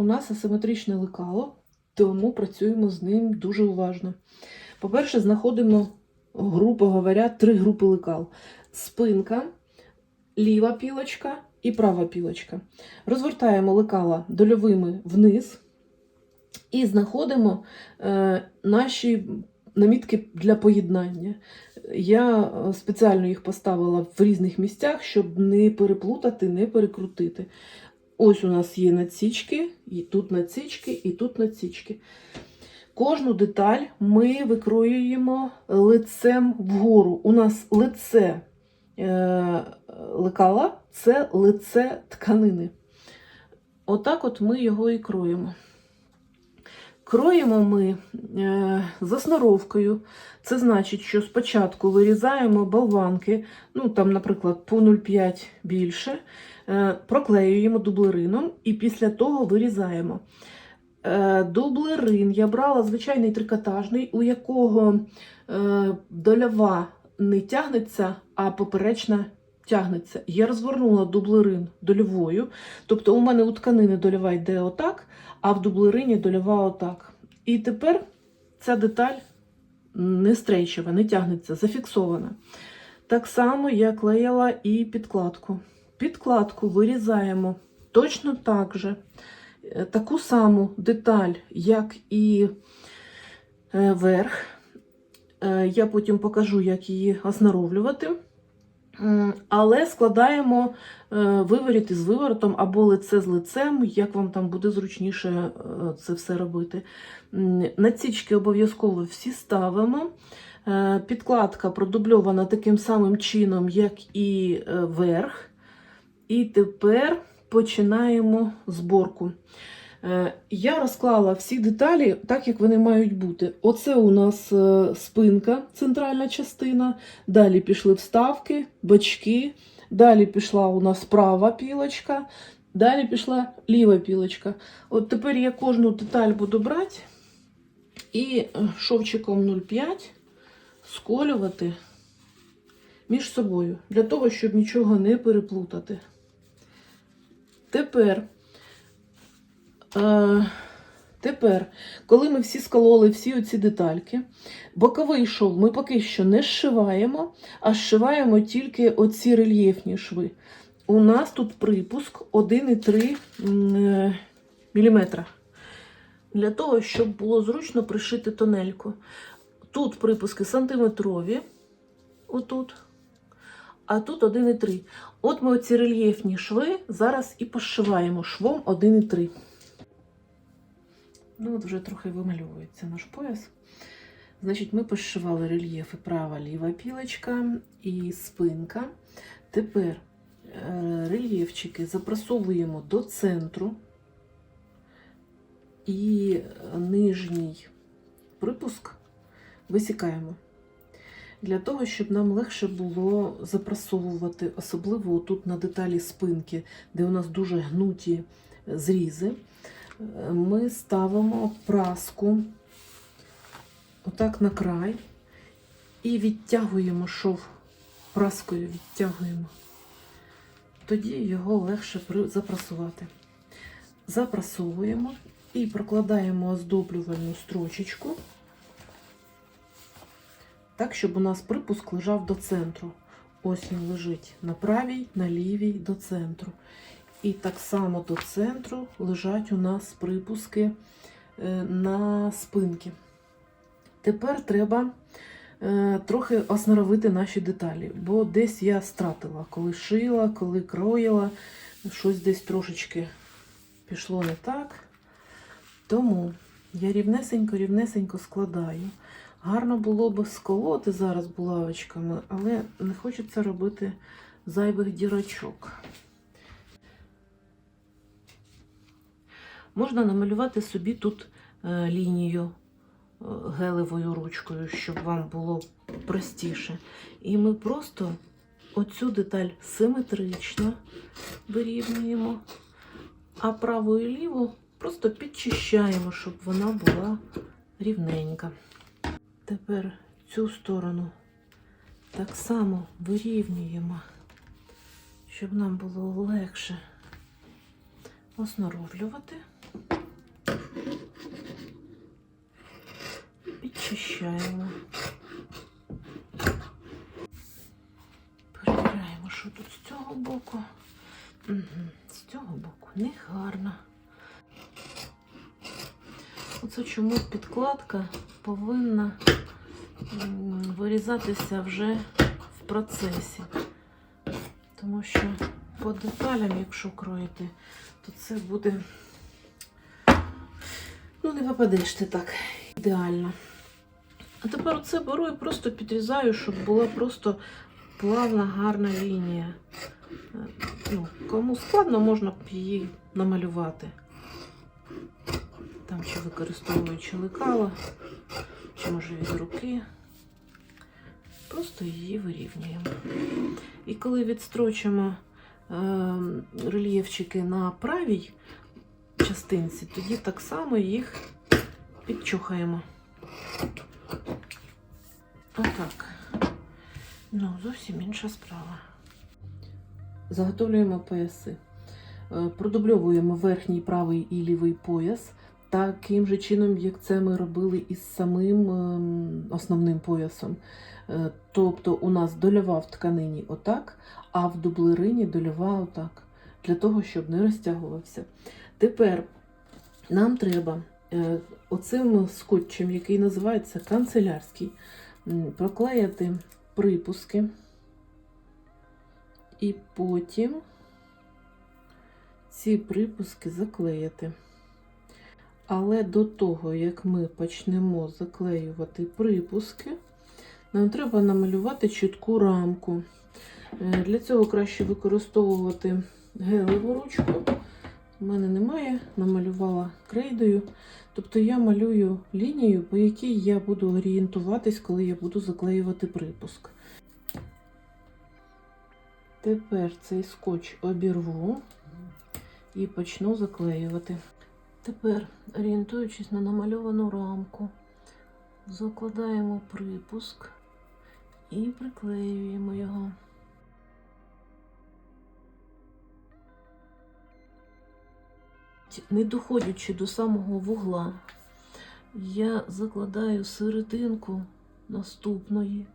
у нас асиметричне лекало, тому працюємо з ним дуже уважно. По-перше, знаходимо, грубо говоря, три групи лекал: спинка, ліва пілочка і права пілочка. Розвертаємо лекала дольовими вниз і знаходимо е, наші намітки для поєднання. Я е, спеціально їх поставила в різних місцях, щоб не переплутати, не перекрутити. Ось у нас є надсічки, і тут надсічки, і тут надсічки. Кожну деталь ми викроюємо лицем вгору. У нас лице е, лекала це лице тканини. Отак от ми його і кроємо. Кроємо ми е, за. Це значить, що спочатку вирізаємо болванки, ну там, наприклад, по 0,5 більше, е, проклеюємо дублерином і після того вирізаємо. Е, дублерин я брала звичайний трикотажний, у якого дольова не тягнеться, а поперечна тягнеться. Я розвернула дублерин дольовою, тобто у мене у тканини дольова йде отак, а в дублерині дольова отак. І тепер ця деталь не стрейчева, не тягнеться, зафіксована. Так само я клеїла і підкладку. Підкладку вирізаємо точно так же, е, таку саму деталь, як і е, верх. Е, Я потім покажу, як її оздоровлювати. Але складаємо е, виворіт із виворотом або лице з лицем, як вам там буде зручніше е, це все робити. Надсічки обов'язково всі ставимо. Е, Підкладка продубльована таким самим чином, як і верх. І тепер починаємо зборку. Е, Я розклала всі деталі так, як вони мають бути. Оце у нас е, спинка, центральна частина. Далі пішли вставки, бочки. Далі пішла у нас права пілочка. Далі пішла ліва пілочка. От тепер я кожну деталь буду брати і шовчиком 0,5 сколювати між собою, для того, щоб нічого не переплутати. Тепер, е, тепер, коли ми всі скололи всі оці детальки, боковий шов ми поки що не зшиваємо, а зшиваємо тільки оці рельєфні шви. У нас тут припуск 1,3 м, мм. Для того, щоб було зручно пришити тонельку. Тут припуски сантиметрові, отут, а тут 1,3. От ми оці рельєфні шви зараз і пошиваємо швом 1,3. Ну, от вже трохи вимальовується наш пояс. Значить, ми пошивали рельєфи права, ліва пілочка і спинка. Тепер е, рельєфчики запрасовуємо до центру і нижній припуск висікаємо. Для того, щоб нам легше було запрасовувати, особливо тут на деталі спинки, де у нас дуже гнуті зрізи, ми ставимо праску отак на край і відтягуємо шов праскою відтягуємо. Тоді його легше запрасувати. Запрасовуємо і прокладаємо оздоблювальну строчечку так, щоб у нас припуск лежав до центру. Ось він лежить на правій, на лівій до центру. І так само до центру лежать у нас припуски е, на спинки. Тепер треба е, трохи осноровити наші деталі, бо десь я стратила, коли шила, коли кроїла, щось десь трошечки пішло не так. Тому я рівнесенько-рівнесенько складаю. Гарно було б сколоти зараз булавочками, але не хочеться робити зайвих дірочок. Можна намалювати собі тут е, лінію е, гелевою ручкою, щоб вам було простіше. І ми просто оцю деталь симетрично вирівнюємо, а праву і ліву просто підчищаємо, щоб вона була рівненька. Тепер цю сторону так само вирівнюємо, щоб нам було легше осноровлювати. Очищаємо. Перевіряємо, що тут з цього боку. Угу. З цього боку не гарно. Оце чому підкладка повинна вирізатися вже в процесі. Тому що по деталям, якщо кроїти, то це буде. Ну, не попадеш ти так ідеально. А тепер оце беру і просто підрізаю, щоб була просто плавна, гарна лінія. Е, Ну, кому складно, можна її намалювати. Там ще використовуючи лекала, чи може від руки. Просто її вирівнюємо. І коли відстрочимо е, рельєфчики на правій частинці, тоді так само їх підчухаємо. Отак. Ну, зовсім інша справа. Заготовлюємо пояси. Е, Продубльовуємо верхній правий і лівий пояс таким же чином, як це ми робили із самим ем, основним поясом. Е, Тобто у нас дольова в тканині отак, а в дублерині дольова отак, для того, щоб не розтягувався. Тепер нам треба оцим скотчем, який називається канцелярський, м, проклеїти припуски. І потім ці припуски заклеїти. Але до того, як ми почнемо заклеювати припуски, нам треба намалювати чітку рамку. Е, Для цього краще використовувати гелеву ручку. У мене немає, намалювала крейдою. Тобто я малюю лінію, по якій я буду орієнтуватись, коли я буду заклеювати припуск. Тепер цей скотч обірву і почну заклеювати. Тепер, орієнтуючись на намальовану рамку, закладаємо припуск і приклеюємо його. Не доходячи до самого вугла, я закладаю серединку наступної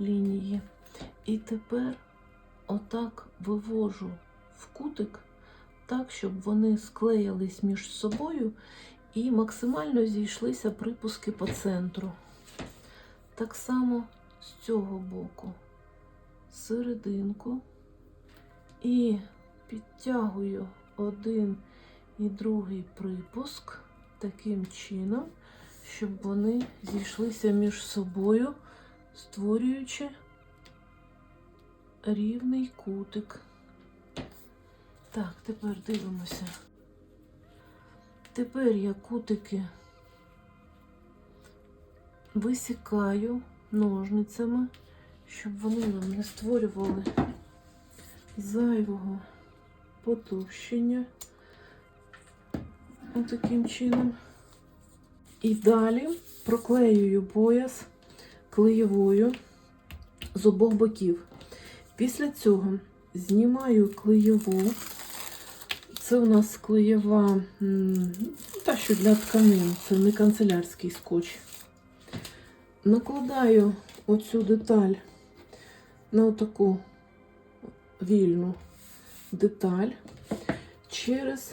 лінії. І тепер отак вивожу в кутик, так, щоб вони склеїлись між собою і максимально зійшлися припуски по центру. Так само з цього боку серединку і підтягую один і другий припуск таким чином, щоб вони зійшлися між собою, створюючи рівний кутик. Так, тепер дивимося. Тепер я кутики висікаю ножницями, щоб вони нам не створювали зайвого потовщення. Отаким чином. І далі проклеюю пояс клеєвою з обох боків. Після цього знімаю клеєву. Це у нас клеєва, та що для тканин, це не канцелярський скотч. Накладаю оцю деталь на отаку вільну деталь через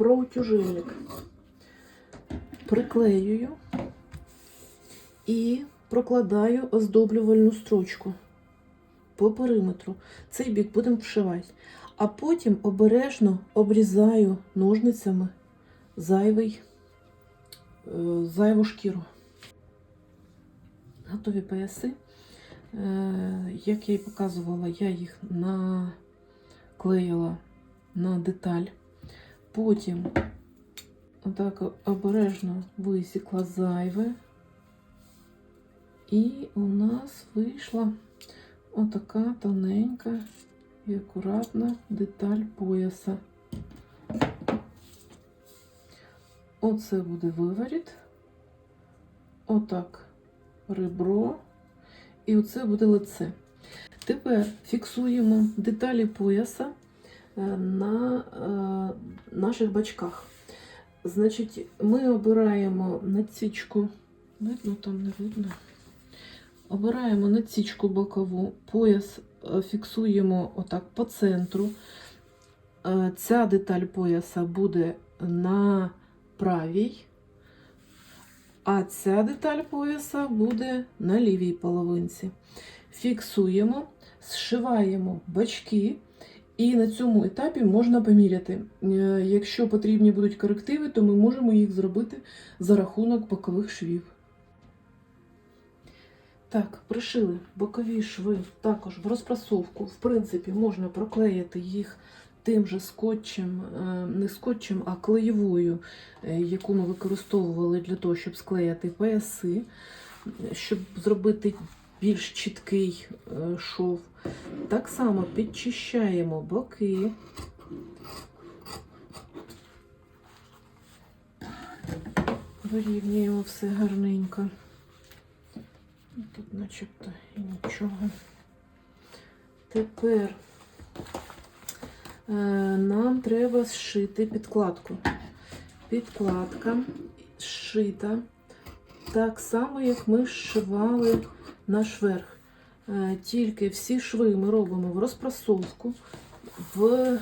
проутюжильник. Приклеюю і прокладаю оздоблювальну строчку по периметру. Цей бік будемо вшивати. А потім обережно обрізаю ножницями зайвий, е, зайву шкіру. Готові пояси. Е, Як я і показувала, я їх наклеїла на деталь. Потім отак обережно висікла зайве. І у нас вийшла отака тоненька і акуратна деталь пояса. Оце буде виворіт. Отак ребро. І оце буде лице. Тепер фіксуємо деталі пояса на е, наших бачках. Значить, ми обираємо надсічку Видно, там не видно. Обираємо надсічку бокову, пояс е, фіксуємо отак по центру. Е, Ця деталь пояса буде на правій, а ця деталь пояса буде на лівій половинці. Фіксуємо, зшиваємо бачки, і на цьому етапі можна поміряти. Е, Якщо потрібні будуть корективи, то ми можемо їх зробити за рахунок бокових швів. Так, пришили бокові шви також в розпрасовку. В принципі, можна проклеїти їх тим же скотчем, е, не скотчем, а клеєвою, е, яку ми використовували для того, щоб склеїти пояси, щоб зробити більш чіткий шов. Так само підчищаємо боки. Вирівнюємо все гарненько. Тут начебто і нічого. Тепер е, нам треба зшити підкладку. Підкладка зшита так само, як ми зшивали наш верх. Е, Тільки всі шви ми робимо в розпрасовку. В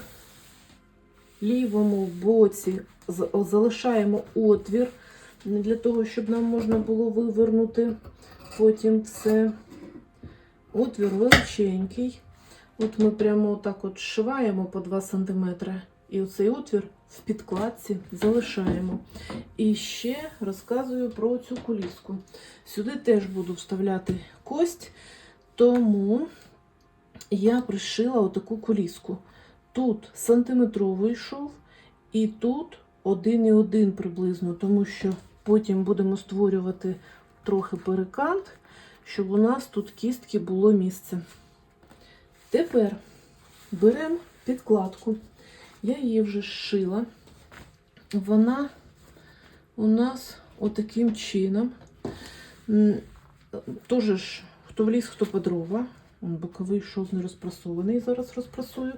лівому боці залишаємо отвір для того, щоб нам можна було вивернути потім це отвір величенький. От ми прямо так от зшиваємо по 2 см. І оцей отвір в підкладці залишаємо. І ще розказую про цю куліску. Сюди теж буду вставляти кость, тому я пришила отаку куліску. Тут сантиметровий шов, і тут 1,1 приблизно, тому що потім будемо створювати трохи перекант, щоб у нас тут кістки було місце. Тепер беремо підкладку. Я її вже зшила. Вона у нас отаким чином. Тоже ж, хто в ліс, хто по дрова. Боковий шов не розпрасований, зараз розпрасую.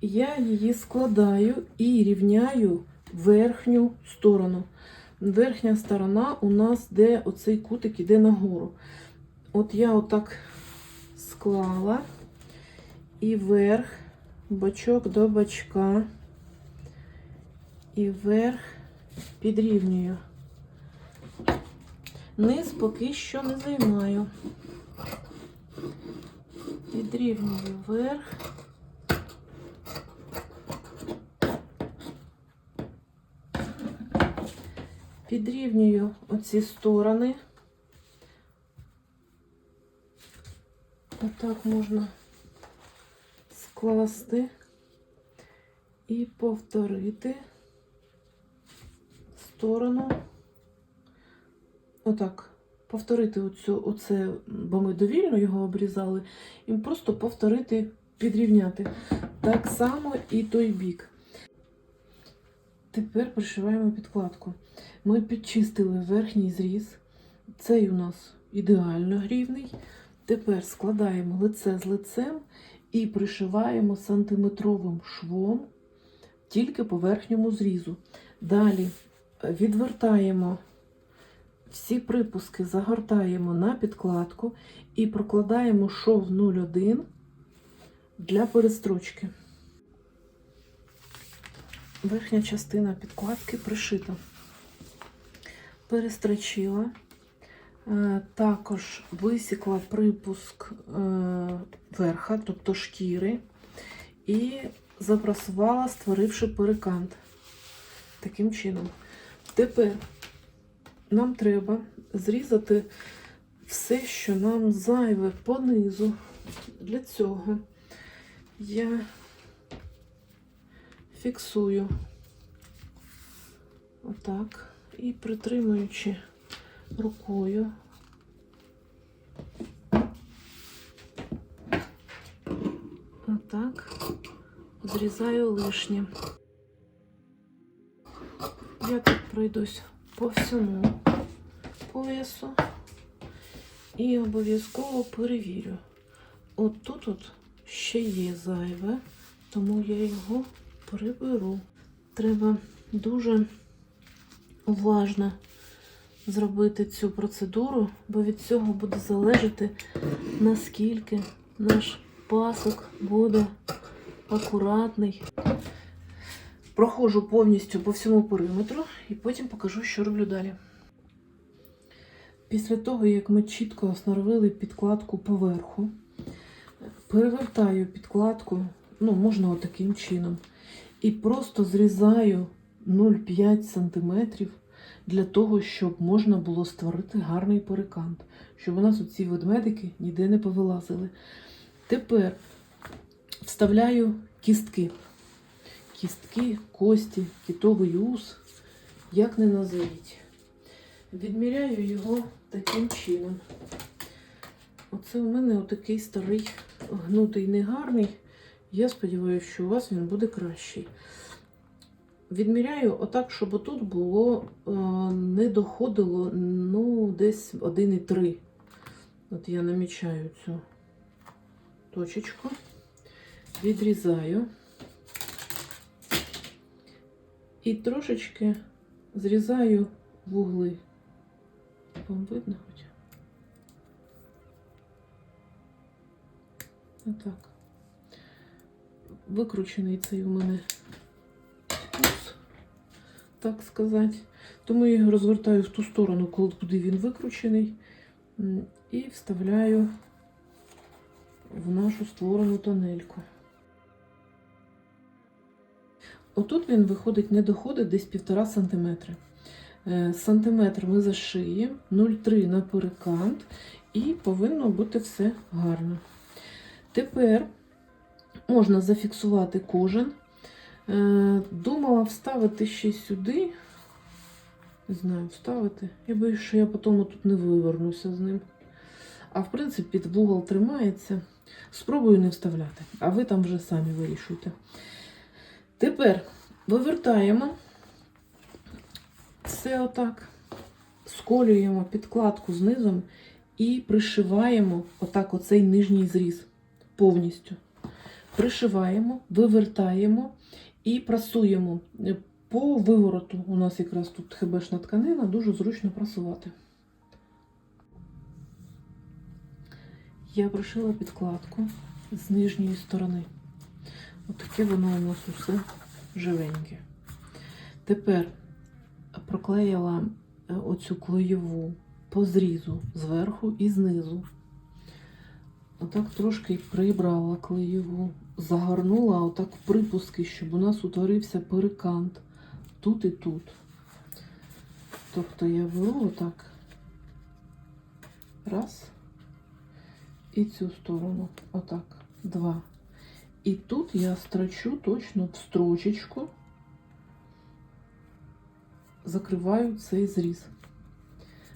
Я її складаю і рівняю верхню сторону. Верхня сторона у нас, де оцей кутик іде нагору. От я отак склала і верх, бачок до бачка, і верх підрівнюю. Низ поки що не займаю. Підрівнюю верх. Підрівнюю оці сторони. Отак можна скласти і повторити сторону. Отак. Повторити оцю, оце, бо ми довільно його обрізали, і просто повторити, підрівняти. Так само і той бік. Тепер пришиваємо підкладку. Ми підчистили верхній зріз. Цей у нас ідеально рівний. Тепер складаємо лице з лицем і пришиваємо сантиметровим швом тільки по верхньому зрізу. Далі е, відвертаємо всі припуски, загортаємо на підкладку і прокладаємо шов 0,1 для перестрочки. Верхня частина підкладки пришита. Перестрочила. Е, Також висікла припуск е, верха, тобто шкіри, і запрасувала, створивши перекант. Таким чином. Тепер нам треба зрізати все, що нам зайве по низу. Для цього я фіксую отак і притримуючи рукою. Отак зрізаю лишнє. Я тут пройдусь по всьому поясу і обов'язково перевірю. От тут от ще є зайве, тому я його приберу. Треба дуже уважно зробити цю процедуру, бо від цього буде залежати, наскільки наш пасок буде акуратний. Проходжу повністю по всьому периметру і потім покажу, що роблю далі. Після того, як ми чітко остановили підкладку поверху, перевертаю підкладку, ну, можна отаким чином, і просто зрізаю 0,5 см для того, щоб можна було створити гарний перекант, щоб у нас оці ведмедики ніде не повилазили. Тепер вставляю кістки. Кістки, кості, кітовий ус, як не назовіть. Відміряю його таким чином. Оце у мене отакий старий гнутий негарний. Я сподіваюся, що у вас він буде кращий. Відміряю отак, щоб отут було е, не доходило ну, десь 1,3. От я намічаю цю точечку, відрізаю і трошечки зрізаю вугли. Вам видно хоч? Отак. Викручений цей у мене ус, так сказати. Тому я його розвертаю в ту сторону, куди він викручений, і вставляю в нашу створену тонельку. Отут він виходить, не доходить десь 1,5 см. Е, Сантиметр ми зашиємо, 0,3 на перекант, і повинно бути все гарно. Тепер можна зафіксувати кожен. Е, Думала вставити ще сюди. Не знаю, вставити. Я боюсь, що я потім тут не вивернуся з ним. А в принципі, під вугол тримається. Спробую не вставляти, а ви там вже самі вирішуйте. Тепер вивертаємо все отак, сколюємо підкладку знизу і пришиваємо отак оцей нижній зріз повністю. Пришиваємо, вивертаємо і прасуємо. По вивороту у нас якраз тут хебешна тканина, дуже зручно прасувати. Я пришила підкладку з нижньої сторони. Отаке воно у нас усе живеньке. Тепер проклеїла е, оцю клеєву по зрізу зверху і знизу. Отак трошки прибрала клеєву, загорнула отак припуски, щоб у нас утворився перекант тут і тут. Тобто я беру отак. Раз. І цю сторону. Отак. Два. І тут я строчу точно в строчечку, закриваю цей зріз.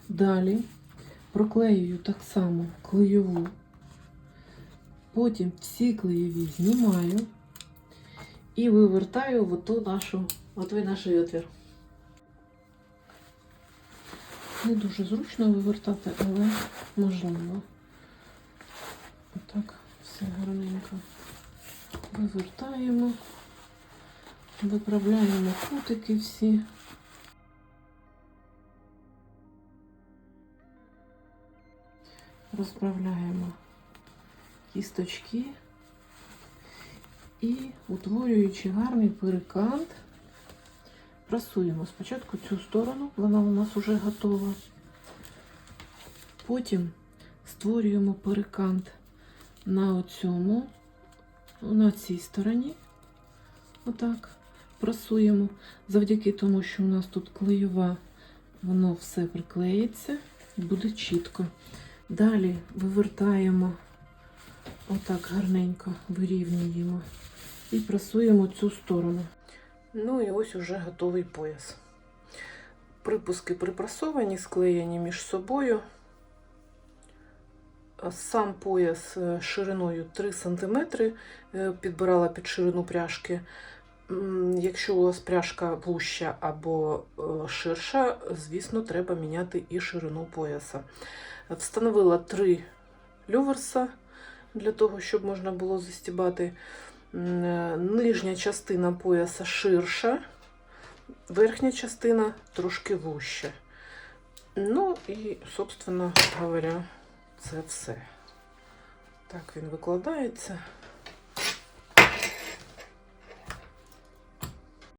Далі проклеюю так само клеєву. Потім всі клеєві знімаю і вивертаю в оту нашу, той наш отвір. Не дуже зручно вивертати, але можливо. Отак, все гарненько вивертаємо, виправляємо кутики всі. Розправляємо кісточки і, утворюючи гарний перекант, прасуємо спочатку цю сторону, вона у нас вже готова. Потім створюємо перекант на цьому, на цій стороні. Отак прасуємо. Завдяки тому, що у нас тут клеєва, воно все приклеїться, буде чітко. Далі вивертаємо отак гарненько, вирівнюємо і прасуємо цю сторону. Ну і ось уже готовий пояс. Припуски припрасовані, склеєні між собою. Сам пояс е, шириною 3 см, підбирала під ширину пряжки. Якщо у вас пряжка вуща або е, ширша, звісно, треба міняти і ширину пояса. Встановила три люверса для того, щоб можна було застібати. Е, Нижня частина пояса ширша, верхня частина трошки вуща. Ну і, собственно говоря, це все. Так він викладається.